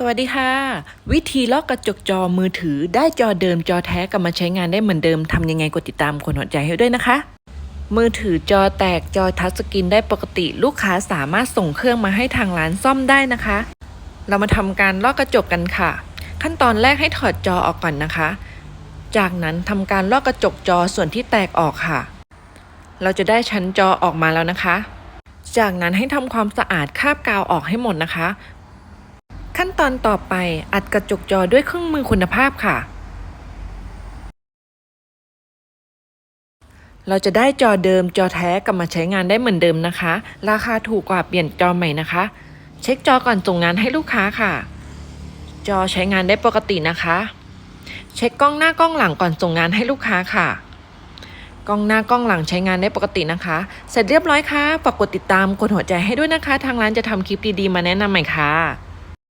สวัสดีค่ะ วิธีลอกกระจกจอมือถือได้จอเดิมจอแท้กลับมาใช้งานได้เหมือนเดิมทำยังไงกดติดตามคนหัวใจให้ด้วยนะคะ มือถือจอแตกจอทัชสกรีนได้ปกติลูกค้าสามารถส่งเครื่องมาให้ทางร้านซ่อมได้นะคะ เรามาทำการลอกกระจกกันค่ะ ขั้นตอนแรกให้ถอดจอออกก่อนนะคะ จากนั้นทำการลอกกระจกจอส่วนที่แตกออกค่ะ เราจะได้ชั้นจอออกมาแล้วนะคะจากนั้นให้ทำความสะอาดคราบกาวออกให้หมดนะคะ ขั้นตอนต่อไปอัดกระจกจอด้วยเครื่องมือคุณภาพค่ะ เราจะได้จอเดิมจอแท้กลับมาใช้งานได้เหมือนเดิมนะคะ ราคาถูกกว่าเปลี่ยนจอใหม่นะคะ เช็คจอก่อนส่งงานให้ลูกค้าค่ะ จอใช้งานได้ปกตินะคะ เช็คกล้องหน้ากล้องหลังก่อนส่งงานให้ลูกค้าค่ะกล้องหน้ากล้องหลังใช้งานได้ปกตินะคะ เสร็จเรียบร้อยค่ะ ฝากกดติดตาม กดหัวใจให้ด้วยนะคะ ทางร้านจะทำคลิปดีๆ มาแนะนำใหม่ค่ะ